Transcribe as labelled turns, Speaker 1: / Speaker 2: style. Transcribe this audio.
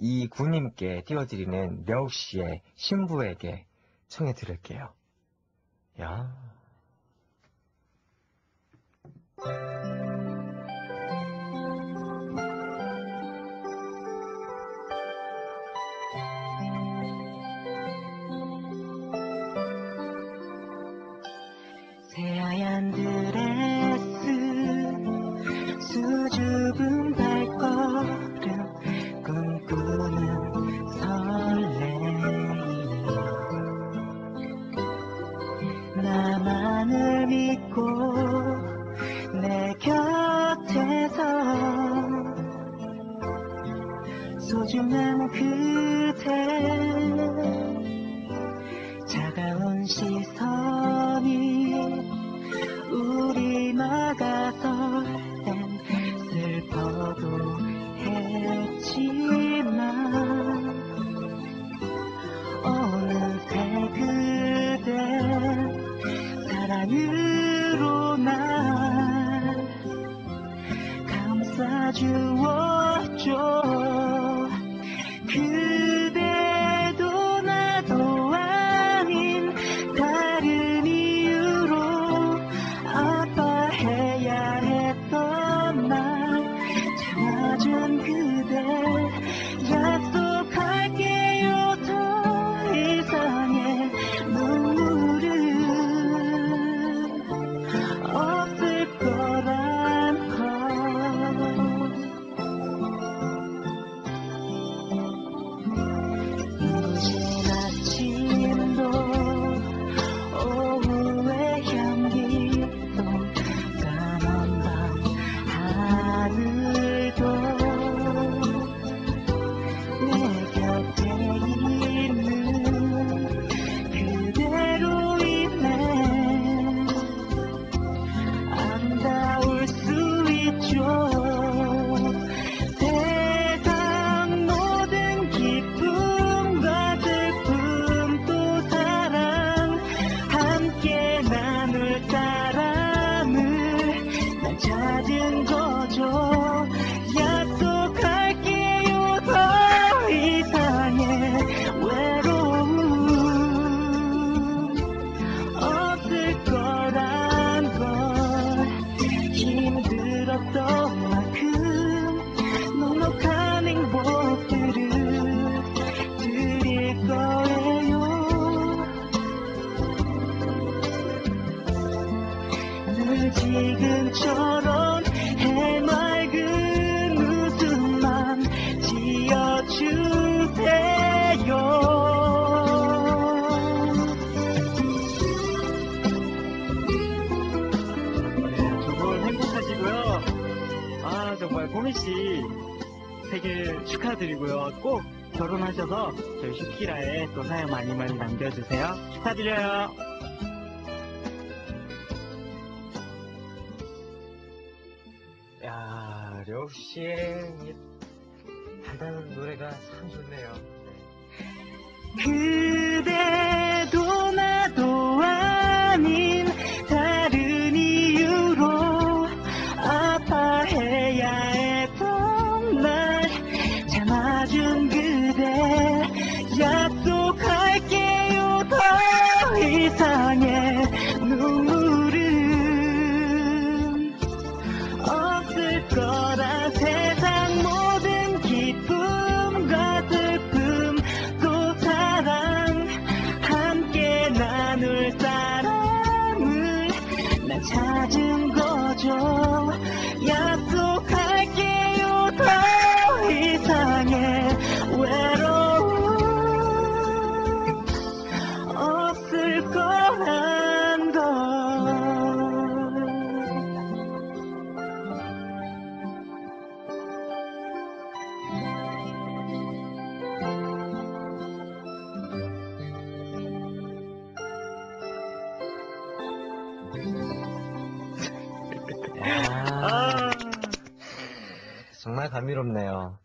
Speaker 1: 이 군님께 띄워드리는 려욱씨의 신부에게 청해드릴게요. 야.
Speaker 2: 나만을 믿고 내 곁에서 소중한 그대 차가운 시선이 우리 막아서 那我就 it up though.
Speaker 3: 서울시 되게 축하드리고요. 꼭 결혼하셔서 저희 슈키라에 또 사연 많이 많이 남겨주세요. 축하드려요.
Speaker 1: 야, 역시의 달달한 노래가 참 좋네요. 네.
Speaker 2: 그 아.
Speaker 1: 정말 감미롭네요.